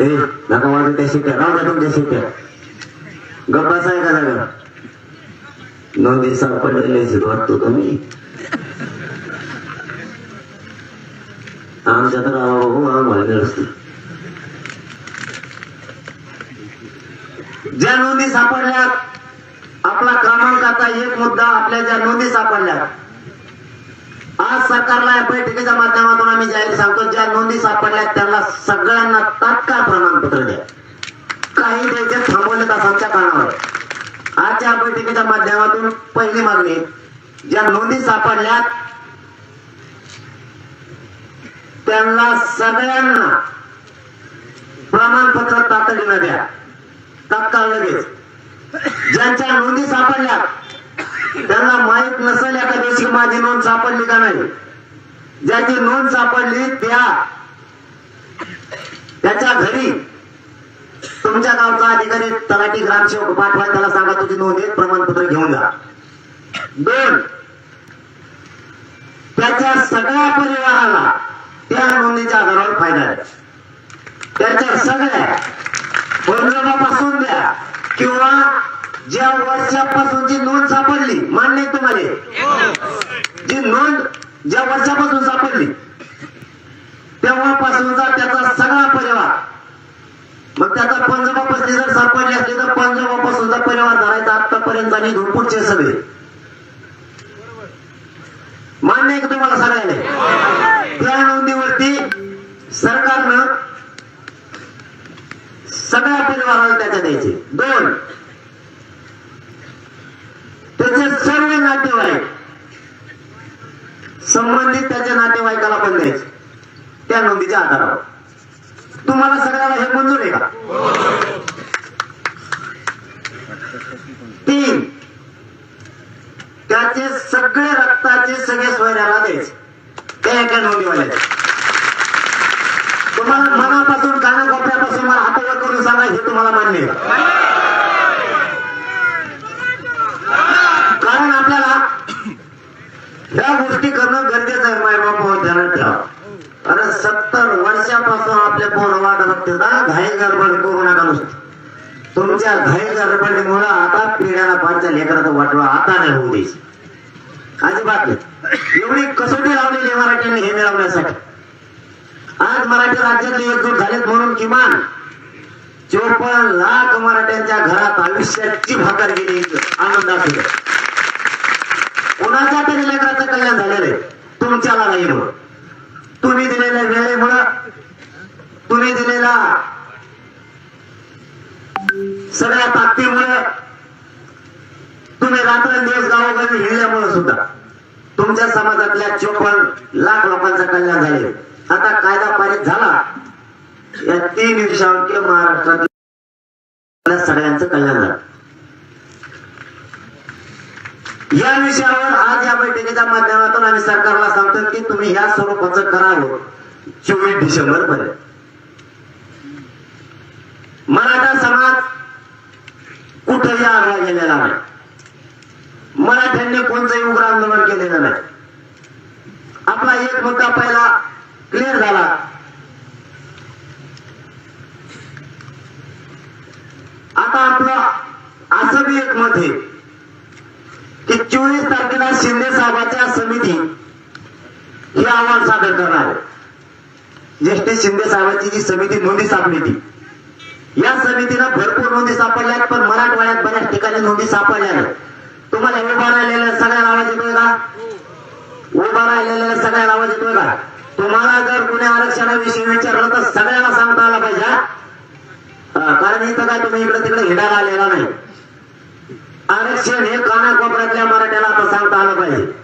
ए नका वाजू त्या शिट्ट्या राहू द्या तुमच्या शिट्ट्या गप्पाच आहे का दादा? नऊ दिवसात पडलेले वाटतो तुम्ही. आमच्या तर हो आम्हाला असतो ज्या नोंदी सापडल्या आपला क्रमांकाचा एक मुद्दा आपल्या ज्या नोंदी सापडल्या आज सरकारला या बैठकीच्या माध्यमातून आम्ही जाहीर सांगतो ज्या नोंदी सापडल्यात त्यांना सगळ्यांना तात्काळ प्रमाणपत्र द्या. काही द्यायचे थांबवले तासांच्या कारणावर आजच्या बैठकीच्या माध्यमातून पहिली मागणी ज्या नोंदी सापडल्यात त्यांना सगळ्यांना प्रमाणपत्र तातडीनं द्या. तात्काळ लगेच. ज्यांच्या नोंदी सापड त्यांना माहीत नसेल एका दिवशी माझी नोंद सापडली का नाही. ज्याची नोंद सापडली त्या त्याच्या घरी तुमच्या गावचा अधिकारी तलाठी ग्रामसेवक पाठवा त्याला सांगा तुझी नोंद एक प्रमाणपत्र घेऊन जा. दोन त्याच्या सगळ्या परिवाराला त्या नोंदीच्या आधारावर फायदा आहे. त्याच्या सगळ्या पंधरापासून द्या किंवा ज्या वर्षापासून जी नोंद सापडली मान्य तुम्हाला? जी नोंद ज्या वर्षापासून सापडली तेव्हापासूनचा त्याचा सगळा परिवार मग त्याचा पंजोबापासून जर सापडली असली तर पंजोबापासूनचा परिवार धरायचा आतापर्यंत आणि इथून पुढचे सगळे. मान्य आहे का तुम्हाला सांगायला त्या नोंदीवरती सरकारनं सगळ्या परिवाराला त्याच्या द्यायचे. दोन त्याच्या पण द्यायचे. त्या नोंदीच्या आधारावर. तुम्हाला सगळ्याला हे मंजूर आहे का? तीन. त्याचे सगळे रक्ताचे सगळे सोयऱ्याला द्यायचे. त्या एका नोंदीवाल्याचे. तुम्हाला मनापासून कानाकोपऱ्यापासून मला हातावर करून सांगा हे तुम्हाला मान्य आहे का? कारण आपल्याला ह्या गोष्टी करणं गरजेचं आहे मायबाप हो, ध्यानात ठेवा. अरे सत्तर वर्षापासून आपले कोण वाट बघते ना घाई गडबड करू नका नुसतं. तुमच्या घाई गडबडीमुळे आता पिढ्याला पाचच्या लेकराचं वाटवा आता नाही होऊ द्यायची अजिबात नाही. एवढी कसोटी लावलेली मराठ्यांनी हे मिळवण्यासाठी. आज मराठी राज्यातले एकजूट झालेत म्हणून किमान चोपन्न लाख मराठ्यांच्या घरात आयुष्याची भाकर गेली आनंदात कुणाच्या तरी लेकराचं कल्याण झालेलं आहे तुमच्याला नाही म्हणून. तुम्ही दिलेल्या वेळेमुळं तुम्ही दिलेला सगळ्या ताकदीमुळे तुम्ही रात्रंदिवस गावोगावी हिंडल्यामुळे सुद्धा तुमच्या समाजातल्या चोपन्न लाख लोकांचं कल्याण झाले. आता कायदा पारित झाला. या तीन विषयांके महाराष्ट्रात सगळ्यांचं कल्याण झालं या विषयावर आज या बैठकीच्या माध्यमातून आम्ही सरकारला सांगतो की तुम्ही ह्या स्वरूपाचं करावं हो. चोवीस डिसेंबर पर्यंत मराठा समाज कुठंही आडवा गेलेला नाही. मराठ्यांनी कोणतंही उग्र आंदोलन केलेलं नाही. आपला एक मुद्दा पहिला क्लिअर झाला. आता आपलं असं बी एक मत आहे. की चोवीस तारखेला शिंदे साहेबाच्या समिती हे अहवाल सादर करणार आहे. ज्येष्ठ शिंदे साहेबांची जी समिती नोंदी सापडली ती. या समितीनं भरपूर नोंदी सापडल्यात पण मराठवाड्यात बऱ्याच ठिकाणी नोंदी सापडल्या नाही. तुम्हाला उभा राहिलेल्या सगळ्या आवाज येतोय का उभा राहिलेल्या सगळ्या आवाज येतोय का तुम्हाला जर कुणी आरक्षणाविषयी विचारलं तर सगळ्यांना सांगता आला पाहिजे हा? कारण इथं काय तुम्ही इकडे तिकडे हिंडायला आलेला नाही. आरक्षण हे कानाकोपऱ्यातल्या मराठ्याला आता सांगता आलं पाहिजे.